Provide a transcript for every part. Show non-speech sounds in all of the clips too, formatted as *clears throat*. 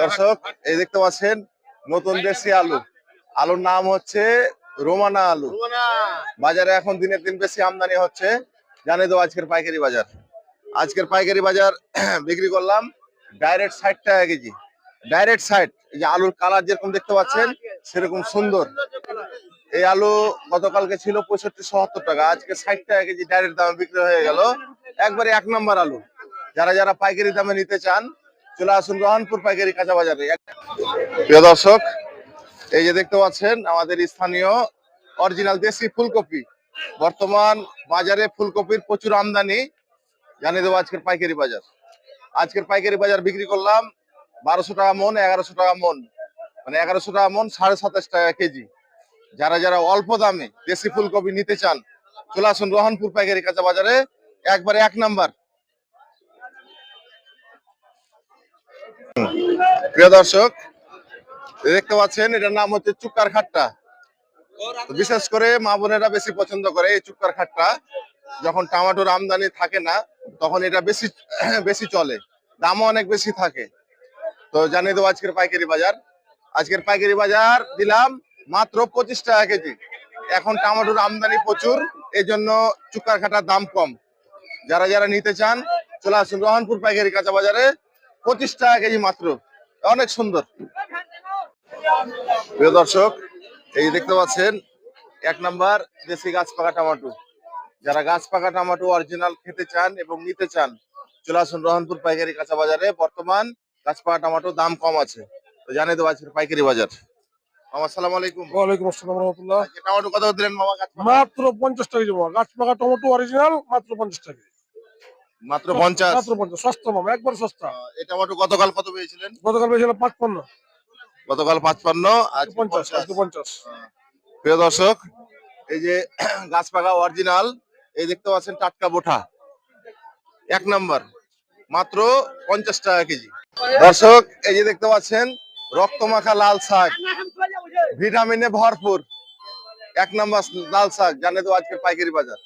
দর্শক এই দেখতে পাচ্ছেন নতুন দেশি আলু। আলুর নাম হচ্ছে রোমানা আলু। বাজারে এখন দিনের দিন বেশি আমদানি হচ্ছে। জানে তো আজকের পাইকারি বাজার। আজকের পাইকারি বাজার *clears throat* বিক্রি করলাম ডাইরেক্ট ষাট টাকা কেজি। ডাইরেক্ট ষাট। এই যে আলুর কালার যেরকম দেখতে পাচ্ছেন সেরকম সুন্দর। এই আলু গতকালকে ছিল পঁয়ষট্টি সত্তর টাকা। আজকে ষাট টাকা কেজি ডাইরেক্ট দামে বিক্রি হয়ে গেল। একবারে এক নম্বর আলু। যারা যারা পাইকারি দামে নিতে চান, চলে আসুন রহনপুর পাইকারি কাঁচা বাজারে। প্রিয় দর্শক, এই যে দেখতে পাচ্ছেন, আমাদের স্থানীয় অরিজিনাল দেশি ফুলকপি। বর্তমান বাজারে ফুলকপির প্রচুর আমদানি। জানিয়ে দেবো আজকের পাইকারি বাজার। আজকের পাইকারি বাজার বিক্রি করলাম বারোশো টাকা মন, এগারোশো টাকা মন। মানে এগারোশো টাকা মন, সাড়ে সাতাশ টাকা কেজি। যারা যারা অল্প দামে দেশি ফুলকপি নিতে চান, চলে আসুন রহনপুর পাইকারি কাঁচা বাজারে। একবারে এক নাম্বার। প্রিয় দর্শক দেখতে পাচ্ছেন, এটার নাম হচ্ছে চুক্কার খাট্টা। বিশেষ করে মা বোনেরা বেশি পছন্দ করে এই চুক্কার খাট্টা। যখন টমেটোর আমদানি থাকে না, তখন এটা বেশি *clears throat* বেশি চলে। দামও অনেক বেশি থাকে। তো জানিয়ে দেবো আজকের পাইকারি বাজার। আজকের পাইকারি বাজার দিলাম মাত্র পঁচিশ টাকা কেজি। এখন টমেটোর আমদানি প্রচুর এই জন্য চুক্কার খাটার দাম কম। যারা যারা নিতে চান, চলে আসুন রহনপুর পাইকারি কাঁচা বাজারে। পঁচিশ টাকা কেজি মাত্র। অনেক সুন্দর। প্রিয় দর্শক এই দেখতে পাচ্ছেন এক নাম্বার দেশি গাছ পাকা টমেটো। যারা গাছ পাকা টমেটো অরিজিনাল খেতে চান এবং নিতে চান চলে আসুন রহনপুর পাইকারি কাঁচা বাজারে। বর্তমান গাছ পাকা টমেটো দাম কম আছে। তো জানিয়ে দেবো আজকের পাইকারি বাজার। মামা সালাম আলাইকুম। ওয়ালাইকুম আসসালাম রহমতুল্লাহ। আজকে কত দিলেন মামা? গাছ মাত্র পঞ্চাশ টাকা দেবো গাছ পাকা টমেটো অরিজিনাল মাত্র পঞ্চাশ টাকা। মাত্র পঞ্চাশ। মাত্র পঞ্চাশ সস্তা মামা একবার সস্তা। এই টমেটো গতকাল কত পেয়েছিলেন? গতকাল পেয়েছিল পাঁচ পণ্য গতকাল পাঁচপান্ন আজ পঞ্চাশ পঞ্চাশ। প্রিয় দর্শক এই যে গাছ পাকা অরিজিনাল এই দেখতে পাচ্ছেন টাটকা বোঠা। এক নাম্বার মাত্র পঞ্চাশ টাকা কেজি। দর্শক এই যে দেখতে পাচ্ছেন রক্তমাখা লাল শাক। ভিটামিনে ভরপুর। এক নাম্বার লাল শাক জানে তো আজকের পাইকারি বাজার।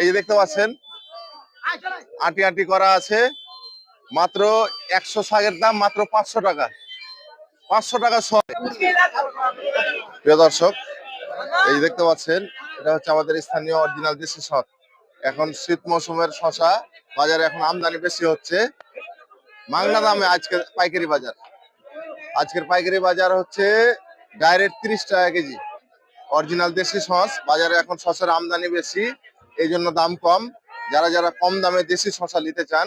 এই যে দেখতে পাচ্ছেন আটি আটি করা আছে। মাত্র একশো শাকের দাম মাত্র পাঁচশো টাকা। পাঁচশো টাকা প্রিয় দর্শক, এই দেখতে পাচ্ছেন, এটা হচ্ছে আমাদের স্থানীয় অরিজিনাল দেশি শখ এখন শীত মৌসুমের শশা, বাজারে এখন আমদানি বেশি হচ্ছে। মাংনা দামে আজকে পাইকারি বাজার। আজকের পাইকারি বাজার হচ্ছে ডাইরেক্ট তিরিশ টাকা কেজি। অরিজিনাল দেশি শস বাজারে এখন শসের আমদানি বেশি, এই জন্য দাম কম। যারা যারা কম দামে দেশি শশা নিতে চান